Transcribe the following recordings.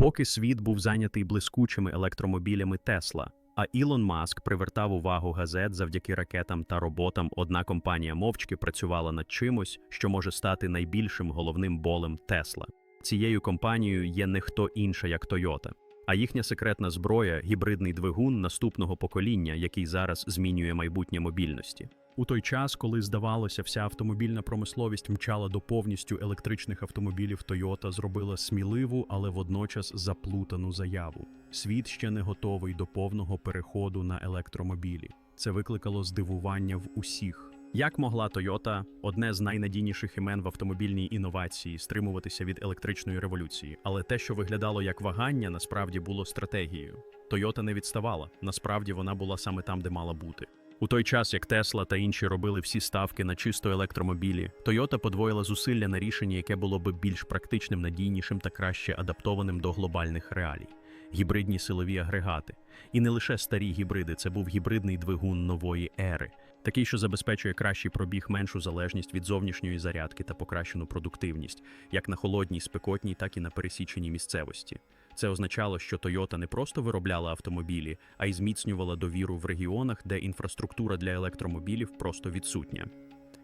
Поки світ був зайнятий блискучими електромобілями Тесла, а Ілон Маск привертав увагу газет завдяки ракетам та роботам, одна компанія мовчки працювала над чимось, що може стати найбільшим головним болем Тесла. Цією компанією є не хто інша, як Toyota. А їхня секретна зброя гібридний двигун наступного покоління, який зараз змінює майбутнє мобільності. У той час, коли здавалося, вся автомобільна промисловість мчала до повністю електричних автомобілів, Toyota зробила сміливу, але водночас заплутану заяву. Світ ще не готовий до повного переходу на електромобілі. Це викликало здивування в усіх. Як могла Toyota, одне з найнадійніших імен в автомобільній інновації, стримуватися від електричної революції, але те, що виглядало як вагання, насправді було стратегією. Toyota не відставала. Насправді вона була саме там, де мала бути. У той час, як Тесла та інші робили всі ставки на чисто електромобілі, Toyota подвоїла зусилля на рішення, яке було би більш практичним, надійнішим та краще адаптованим до глобальних реалій. Гібридні силові агрегати. І не лише старі гібриди, це був гібридний двигун нової ери, такий, що забезпечує кращий пробіг, меншу залежність від зовнішньої зарядки та покращену продуктивність, як на холодній, спекотній, так і на пересіченій місцевості. Це означало, що Toyota не просто виробляла автомобілі, а й зміцнювала довіру в регіонах, де інфраструктура для електромобілів просто відсутня.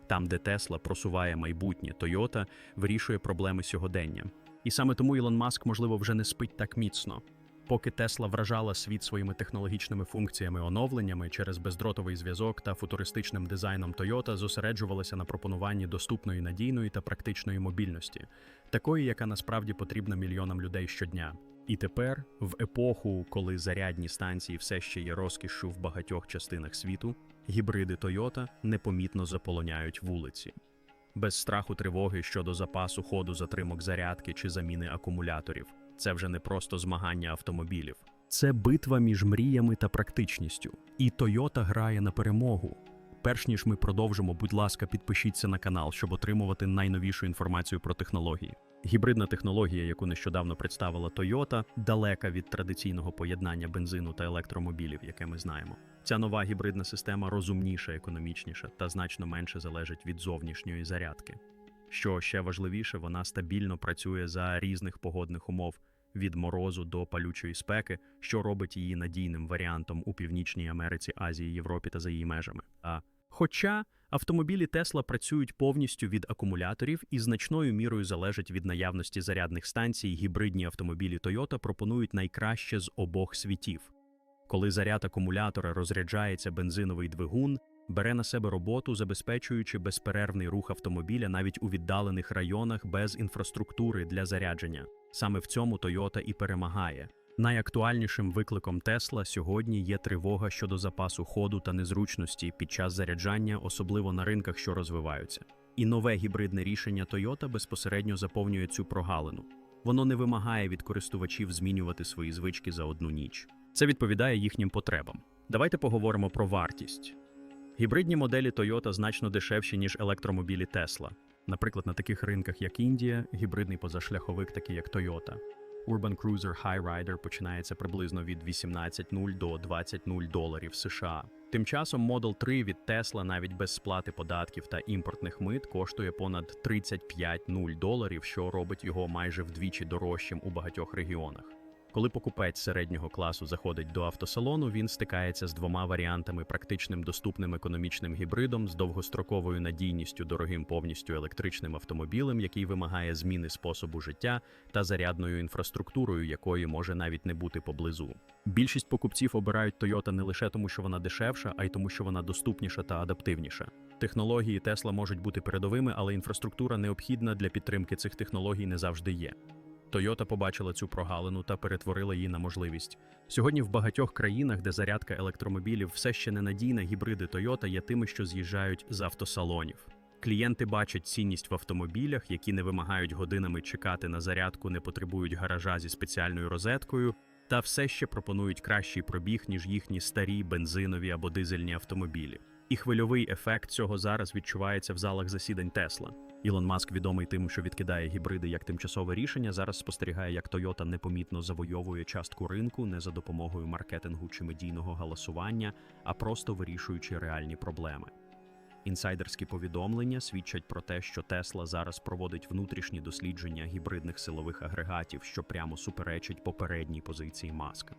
Там, де Тесла просуває майбутнє, Toyota вирішує проблеми сьогодення. І саме тому Ілон Маск, можливо, вже не спить так міцно. Поки Тесла вражала світ своїми технологічними функціями оновленнями через бездротовий зв'язок та футуристичним дизайном Toyota зосереджувалася на пропонуванні доступної надійної та практичної мобільності, такої, яка насправді потрібна мільйонам людей щодня. І тепер, в епоху, коли зарядні станції все ще є розкішшю в багатьох частинах світу, гібриди Toyota непомітно заполоняють вулиці. Без страху тривоги щодо запасу ходу затримок зарядки чи заміни акумуляторів. Це вже не просто змагання автомобілів. Це битва між мріями та практичністю. І Toyota грає на перемогу. Перш ніж ми продовжимо, будь ласка, підпишіться на канал, щоб отримувати найновішу інформацію про технології. Гібридна технологія, яку нещодавно представила Toyota, далека від традиційного поєднання бензину та електромобілів, яке ми знаємо. Ця нова гібридна система розумніша, економічніша та значно менше залежить від зовнішньої зарядки. Що ще важливіше, вона стабільно працює за різних погодних умов від морозу до палючої спеки, що робить її надійним варіантом у Північній Америці, Азії, Європі та за її межами. А хоча автомобілі Тесла працюють повністю від акумуляторів і значною мірою залежать від наявності зарядних станцій, гібридні автомобілі Toyota пропонують найкраще з обох світів. Коли заряд акумулятора розряджається бензиновий двигун, бере на себе роботу, забезпечуючи безперервний рух автомобіля навіть у віддалених районах без інфраструктури для зарядження. Саме в цьому Toyota і перемагає. Найактуальнішим викликом Тесла сьогодні є тривога щодо запасу ходу та незручності під час заряджання, особливо на ринках, що розвиваються. І нове гібридне рішення Toyota безпосередньо заповнює цю прогалину. Воно не вимагає від користувачів змінювати свої звички за одну ніч. Це відповідає їхнім потребам. Давайте поговоримо про вартість. Гібридні моделі Toyota значно дешевші, ніж електромобілі Tesla. Наприклад, на таких ринках, як Індія, гібридний позашляховик, такий як Toyota. Urban Cruiser High Rider починається приблизно від 18.0 до 20.0 доларів США. Тим часом Model 3 від Tesla навіть без сплати податків та імпортних мит коштує понад 35.0 доларів, що робить його майже вдвічі дорожчим у багатьох регіонах. Коли покупець середнього класу заходить до автосалону, він стикається з двома варіантами: практичним доступним економічним гібридом з довгостроковою надійністю, дорогим повністю електричним автомобілем, який вимагає зміни способу життя, та зарядною інфраструктурою, якої може навіть не бути поблизу. Більшість покупців обирають Toyota не лише тому, що вона дешевша, а й тому, що вона доступніша та адаптивніша. Технології Tesla можуть бути передовими, але інфраструктура необхідна для підтримки цих технологій не завжди є. Toyota побачила цю прогалину та перетворила її на можливість. Сьогодні в багатьох країнах, де зарядка електромобілів все ще ненадійна, гібриди Toyota є тими, що з'їжджають з автосалонів. Клієнти бачать цінність в автомобілях, які не вимагають годинами чекати на зарядку, не потребують гаража зі спеціальною розеткою, та все ще пропонують кращий пробіг, ніж їхні старі бензинові або дизельні автомобілі. І хвильовий ефект цього зараз відчувається в залах засідань Тесла. Ілон Маск, відомий тим, що відкидає гібриди як тимчасове рішення, зараз спостерігає, як Toyota непомітно завойовує частку ринку не за допомогою маркетингу чи медійного галасування, а просто вирішуючи реальні проблеми. Інсайдерські повідомлення свідчать про те, що Тесла зараз проводить внутрішні дослідження гібридних силових агрегатів, що прямо суперечить попередній позиції Маска.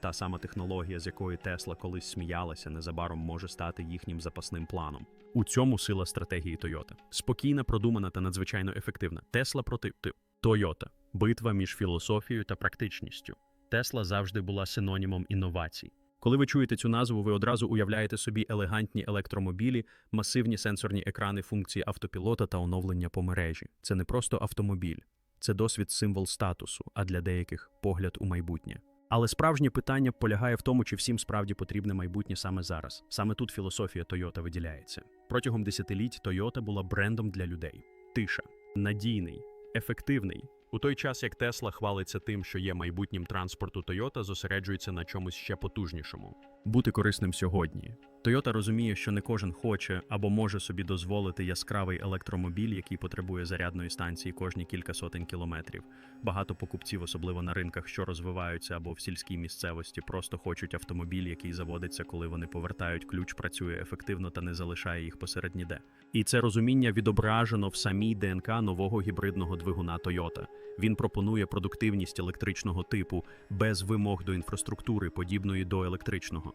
Та сама технологія, з якої Тесла колись сміялася, незабаром може стати їхнім запасним планом. У цьому сила стратегії Toyota. Спокійна, продумана та надзвичайно ефективна. Тесла проти Т- Toyota. Битва між філософією та практичністю. Тесла завжди була синонімом інновацій. Коли ви чуєте цю назву, ви одразу уявляєте собі елегантні електромобілі, масивні сенсорні екрани функції автопілота та оновлення по мережі. Це не просто автомобіль, це досвід символ статусу, а для деяких погляд у майбутнє. Але справжнє питання полягає в тому, чи всім справді потрібне майбутнє саме зараз. Саме тут філософія Toyota виділяється. Протягом десятиліть Toyota була брендом для людей. Тиша, надійний, ефективний. У той час, як Тесла хвалиться тим, що є майбутнім транспорту Toyota, зосереджується на чомусь ще потужнішому. Бути корисним сьогодні. Toyota розуміє, що не кожен хоче або може собі дозволити яскравий електромобіль, який потребує зарядної станції кожні кілька сотень кілометрів. Багато покупців, особливо на ринках, що розвиваються або в сільській місцевості, просто хочуть автомобіль, який заводиться, коли вони повертають ключ, працює ефективно та не залишає їх посеред ніде. І це розуміння відображено в самій ДНК нового гібридного двигуна Toyota. Він пропонує продуктивність електричного типу без вимог до інфраструктури, подібної до електричного.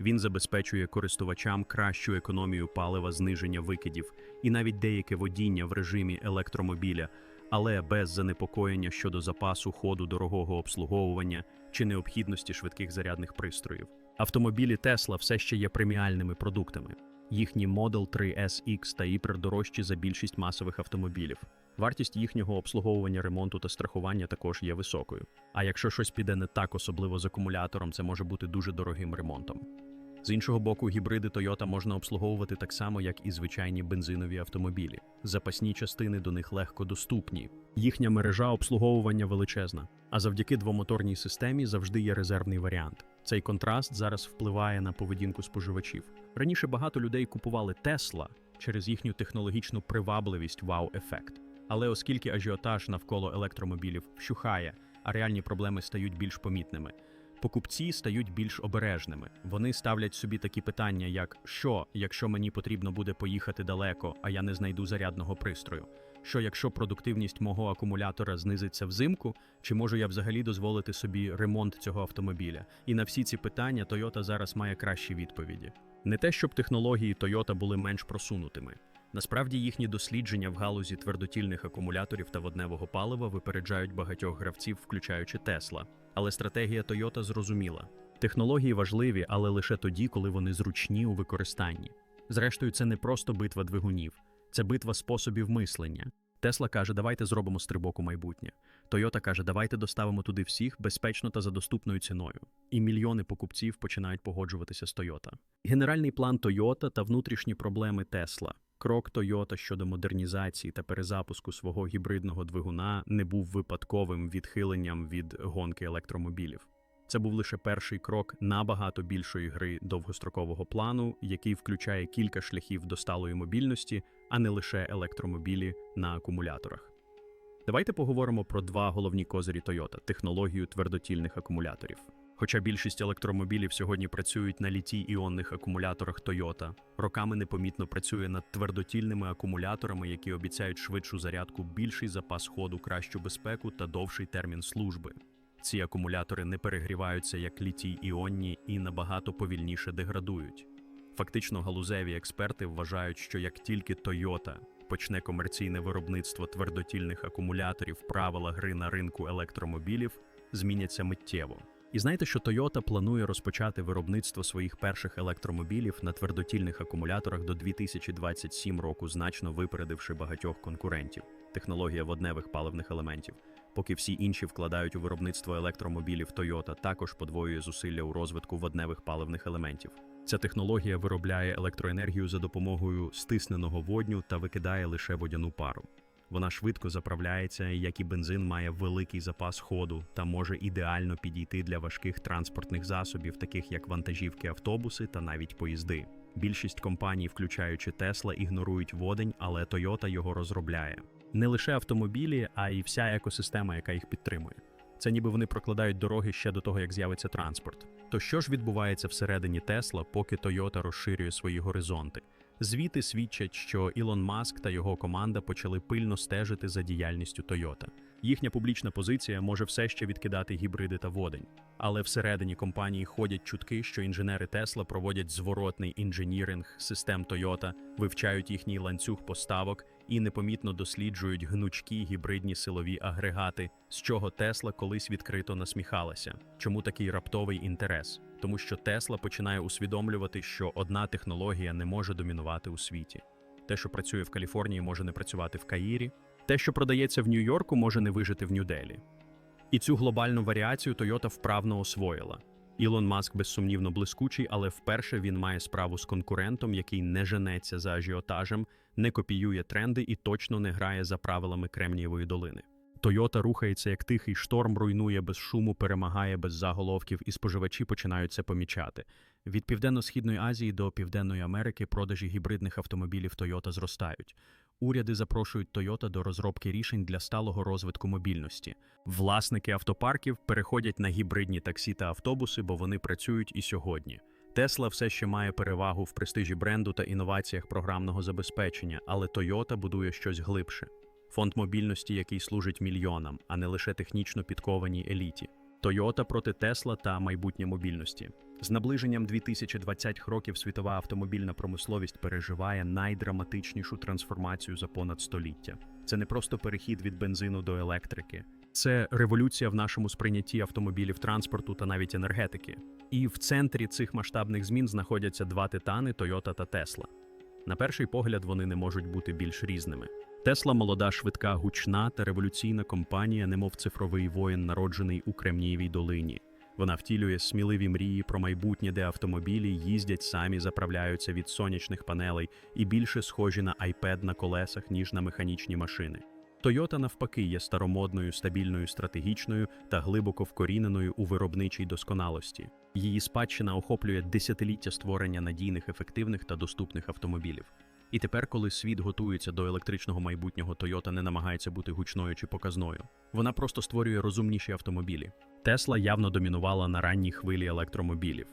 Він забезпечує користувачам кращу економію палива, зниження викидів і навіть деяке водіння в режимі електромобіля, але без занепокоєння щодо запасу ходу дорогого обслуговування чи необхідності швидких зарядних пристроїв. Автомобілі Tesla все ще є преміальними продуктами. Їхні Model 3 SX та Hyper дорожчі за більшість масових автомобілів. Вартість їхнього обслуговування, ремонту та страхування також є високою. А якщо щось піде не так, особливо з акумулятором, це може бути дуже дорогим ремонтом. З іншого боку, гібриди Toyota можна обслуговувати так само, як і звичайні бензинові автомобілі. Запасні частини до них легко доступні. Їхня мережа обслуговування величезна, а завдяки двомоторній системі завжди є резервний варіант. Цей контраст зараз впливає на поведінку споживачів. Раніше багато людей купували Tesla через їхню технологічну привабливість вау-ефект. Але оскільки ажіотаж навколо електромобілів вщухає, а реальні проблеми стають більш помітними, покупці стають більш обережними. Вони ставлять собі такі питання, як що, якщо мені потрібно буде поїхати далеко, а я не знайду зарядного пристрою? Що якщо продуктивність мого акумулятора знизиться взимку, чи можу я взагалі дозволити собі ремонт цього автомобіля? І на всі ці питання Toyota зараз має кращі відповіді. Не те, щоб технології Toyota були менш просунутими. Насправді їхні дослідження в галузі твердотільних акумуляторів та водневого палива випереджають багатьох гравців, включаючи Тесла. Але стратегія Toyota зрозуміла: технології важливі, але лише тоді, коли вони зручні у використанні. Зрештою, це не просто битва двигунів, це битва способів мислення. Тесла каже, давайте зробимо стрибок у майбутнє. Toyota каже, давайте доставимо туди всіх безпечно та за доступною ціною. І мільйони покупців починають погоджуватися з Toyota. Генеральний план Toyota та внутрішні проблеми Тесла. Крок Toyota щодо модернізації та перезапуску свого гібридного двигуна не був випадковим відхиленням від гонки електромобілів. Це був лише перший крок набагато більшої гри довгострокового плану, який включає кілька шляхів до сталої мобільності, а не лише електромобілі на акумуляторах. Давайте поговоримо про два головні козирі Toyota – технологію твердотільних акумуляторів. Хоча більшість електромобілів сьогодні працюють на літій-іонних акумуляторах Toyota, роками непомітно працює над твердотільними акумуляторами, які обіцяють швидшу зарядку, більший запас ходу, кращу безпеку та довший термін служби. Ці акумулятори не перегріваються як літій-іонні і набагато повільніше деградують. Фактично, галузеві експерти вважають, що як тільки Toyota почне комерційне виробництво твердотільних акумуляторів, правила гри на ринку електромобілів зміняться миттєво. І знаєте, що Toyota планує розпочати виробництво своїх перших електромобілів на твердотільних акумуляторах до 2027 року, значно випередивши багатьох конкурентів. Технологія водневих паливних елементів. Поки всі інші вкладають у виробництво електромобілів, Toyota також подвоює зусилля у розвитку водневих паливних елементів. Ця технологія виробляє електроенергію за допомогою стисненого водню та викидає лише водяну пару. Вона швидко заправляється, як і бензин має великий запас ходу та може ідеально підійти для важких транспортних засобів, таких як вантажівки, автобуси та навіть поїзди. Більшість компаній, включаючи Tesla, ігнорують водень, але Toyota його розробляє. Не лише автомобілі, а й вся екосистема, яка їх підтримує. Це ніби вони прокладають дороги ще до того, як з'явиться транспорт. То що ж відбувається всередині Тесла, поки Toyota розширює свої горизонти? Звіти свідчать, що Ілон Маск та його команда почали пильно стежити за діяльністю Toyota. Їхня публічна позиція може все ще відкидати гібриди та водень. Але всередині компанії ходять чутки, що інженери Тесла проводять зворотний інженіринг систем Toyota, вивчають їхній ланцюг поставок і непомітно досліджують гнучкі гібридні силові агрегати, з чого Тесла колись відкрито насміхалася. Чому такий раптовий інтерес? Тому що Тесла починає усвідомлювати, що одна технологія не може домінувати у світі. Те, що працює в Каліфорнії, може не працювати в Каїрі. Те, що продається в Нью-Йорку, може не вижити в Нью-Делі. І цю глобальну варіацію Toyota вправно освоїла. Ілон Маск безсумнівно блискучий, але вперше він має справу з конкурентом, який не женеться за ажіотажем, не копіює тренди і точно не грає за правилами Кремнієвої долини. Toyota рухається як тихий шторм, руйнує без шуму, перемагає без заголовків, і споживачі починають це помічати. Від південно-східної Азії до Південної Америки продажі гібридних автомобілів Toyota зростають. Уряди запрошують Toyota до розробки рішень для сталого розвитку мобільності. Власники автопарків переходять на гібридні таксі та автобуси, бо вони працюють і сьогодні. Тесла все ще має перевагу в престижі бренду та інноваціях програмного забезпечення, але Toyota будує щось глибше. Фонд мобільності, який служить мільйонам, а не лише технічно підкованій еліті. Toyota проти Тесла та майбутнє мобільності. З наближенням 2020 років світова автомобільна промисловість переживає найдраматичнішу трансформацію за понад століття. Це не просто перехід від бензину до електрики, це революція в нашому сприйнятті автомобілів транспорту та навіть енергетики. І в центрі цих масштабних змін знаходяться два титани Toyota та Tesla. На перший погляд вони не можуть бути більш різними. Тесла молода, швидка, гучна та революційна компанія, немов цифровий воїн, народжений у Кремнієвій долині. Вона втілює сміливі мрії про майбутнє, де автомобілі їздять самі, заправляються від сонячних панелей і більше схожі на iPad на колесах, ніж на механічні машини. Toyota, навпаки, є старомодною, стабільною, стратегічною та глибоко вкоріненою у виробничій досконалості. Її спадщина охоплює десятиліття створення надійних, ефективних та доступних автомобілів. І тепер, коли світ готується до електричного майбутнього, Toyota не намагається бути гучною чи показною. Вона просто створює розумніші автомобілі. Тесла явно домінувала на ранній хвилі електромобілів.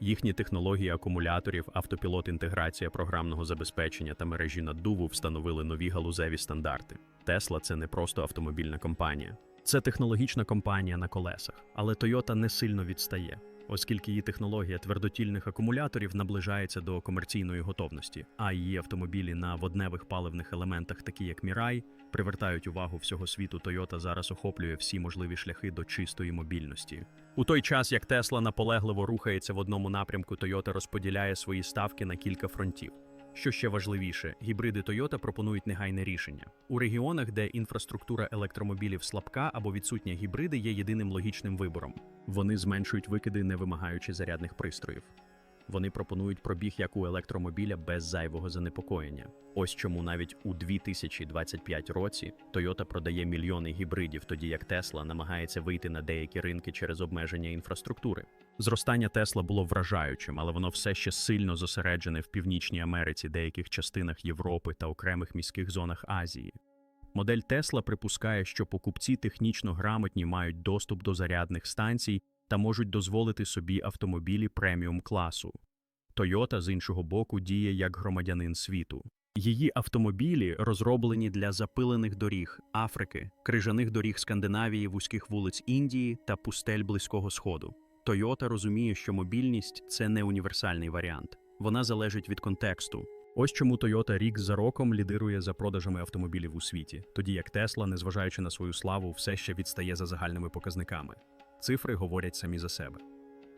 Їхні технології акумуляторів, автопілот, інтеграція програмного забезпечення та мережі наддуву встановили нові галузеві стандарти. Тесла це не просто автомобільна компанія, це технологічна компанія на колесах, але Toyota не сильно відстає, оскільки її технологія твердотільних акумуляторів наближається до комерційної готовності, а її автомобілі на водневих паливних елементах, такі як Мірай, привертають увагу всього світу. Toyota зараз охоплює всі можливі шляхи до чистої мобільності. У той час, як Тесла наполегливо рухається в одному напрямку, Toyota розподіляє свої ставки на кілька фронтів. Що ще важливіше, гібриди Toyota пропонують негайне рішення. У регіонах, де інфраструктура електромобілів слабка або відсутня гібриди, є єдиним логічним вибором. Вони зменшують викиди, не вимагаючи зарядних пристроїв. Вони пропонують пробіг як у електромобіля без зайвого занепокоєння. Ось чому навіть у 2025 році Toyota продає мільйони гібридів, тоді як Tesla намагається вийти на деякі ринки через обмеження інфраструктури. Зростання Тесла було вражаючим, але воно все ще сильно зосереджене в Північній Америці, деяких частинах Європи та окремих міських зонах Азії. Модель Тесла припускає, що покупці технічно грамотні мають доступ до зарядних станцій та можуть дозволити собі автомобілі преміум класу. Toyota, з іншого боку, діє як громадянин світу. Її автомобілі розроблені для запилених доріг Африки, крижаних доріг Скандинавії, вузьких вулиць Індії та пустель Близького Сходу. Toyota розуміє, що мобільність це не універсальний варіант. Вона залежить від контексту. Ось чому Toyota рік за роком лідирує за продажами автомобілів у світі, тоді як Tesla, незважаючи на свою славу, все ще відстає за загальними показниками. Цифри говорять самі за себе.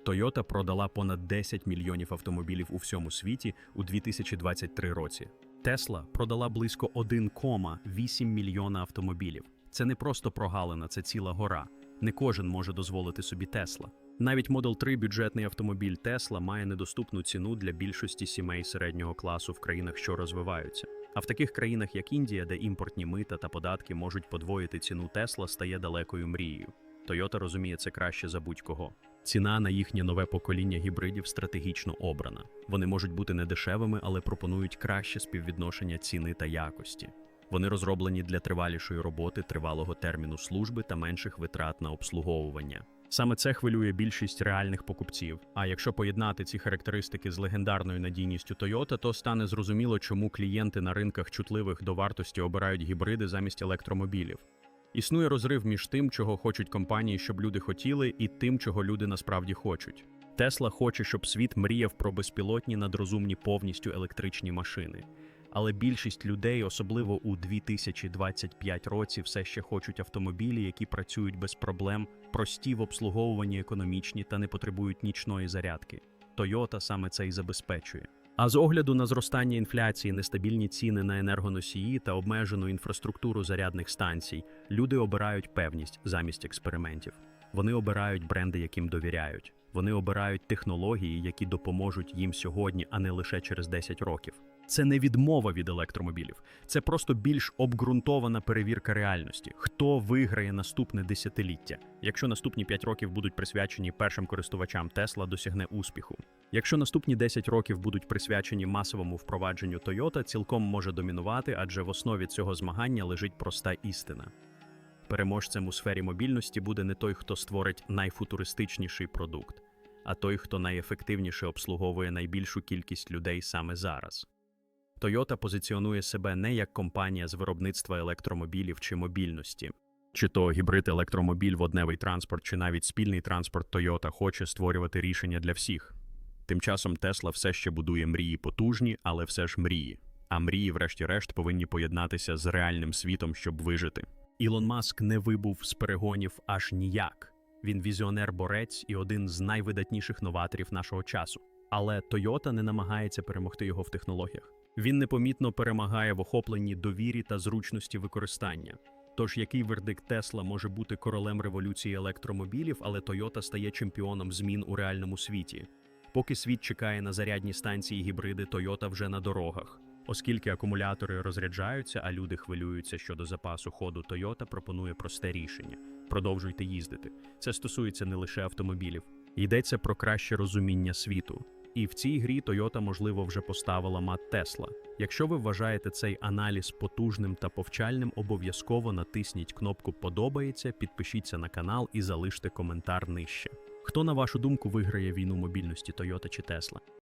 Toyota продала понад 10 мільйонів автомобілів у всьому світі у 2023 році. Tesla продала близько 1,8 мільйона автомобілів. Це не просто прогалина, це ціла гора. Не кожен може дозволити собі Tesla. Навіть Model 3 бюджетний автомобіль Tesla має недоступну ціну для більшості сімей середнього класу в країнах, що розвиваються. А в таких країнах, як Індія, де імпортні мита та податки можуть подвоїти ціну Tesla, стає далекою мрією. Toyota розуміє це краще за будь-кого. Ціна на їхнє нове покоління гібридів стратегічно обрана. Вони можуть бути недешевими, але пропонують краще співвідношення ціни та якості. Вони розроблені для тривалішої роботи, тривалого терміну служби та менших витрат на обслуговування. Саме це хвилює більшість реальних покупців. А якщо поєднати ці характеристики з легендарною надійністю Toyota, то стане зрозуміло, чому клієнти на ринках чутливих до вартості обирають гібриди замість електромобілів. Існує розрив між тим, чого хочуть компанії, щоб люди хотіли, і тим, чого люди насправді хочуть. Тесла хоче, щоб світ мріяв про безпілотні надрозумні повністю електричні машини. Але більшість людей, особливо у 2025 році, все ще хочуть автомобілі, які працюють без проблем, прості в обслуговуванні, економічні та не потребують нічної зарядки. Toyota саме це і забезпечує. А з огляду на зростання інфляції, нестабільні ціни на енергоносії та обмежену інфраструктуру зарядних станцій, люди обирають певність замість експериментів. Вони обирають бренди, яким довіряють. Вони обирають технології, які допоможуть їм сьогодні, а не лише через 10 років. Це не відмова від електромобілів, це просто більш обґрунтована перевірка реальності. Хто виграє наступне десятиліття? Якщо наступні 5 років будуть присвячені першим користувачам, Тесла досягне успіху. Якщо наступні 10 років будуть присвячені масовому впровадженню Toyota, цілком може домінувати, адже в основі цього змагання лежить проста істина. Переможцем у сфері мобільності буде не той, хто створить найфутуристичніший продукт, а той, хто найефективніше обслуговує найбільшу кількість людей саме зараз. Toyota позиціонує себе не як компанія з виробництва електромобілів чи мобільності. Чи то гібрид електромобіль, водневий транспорт, чи навіть спільний транспорт Toyota хоче створювати рішення для всіх. Тим часом Tesla все ще будує мрії потужні, але все ж мрії. А мрії, врешті-решт, повинні поєднатися з реальним світом, щоб вижити. Ілон Маск не вибув з перегонів аж ніяк. Він візіонер-борець і один з найвидатніших новаторів нашого часу. Але Toyota не намагається перемогти його в технологіях. Він непомітно перемагає в охопленні довірі та зручності використання. Тож який вердикт Тесла може бути королем революції електромобілів, але Toyota стає чемпіоном змін у реальному світі. Поки світ чекає на зарядні станції гібриди, Toyota вже на дорогах. Оскільки акумулятори розряджаються, а люди хвилюються щодо запасу ходу, Toyota пропонує просте рішення: продовжуйте їздити. Це стосується не лише автомобілів, йдеться про краще розуміння світу. І в цій грі Toyota, можливо, вже поставила мат Тесла. Якщо ви вважаєте цей аналіз потужним та повчальним, обов'язково натисніть кнопку Подобається, підпишіться на канал і залиште коментар нижче. Хто, на вашу думку, виграє війну мобільності Toyota чи Tesla?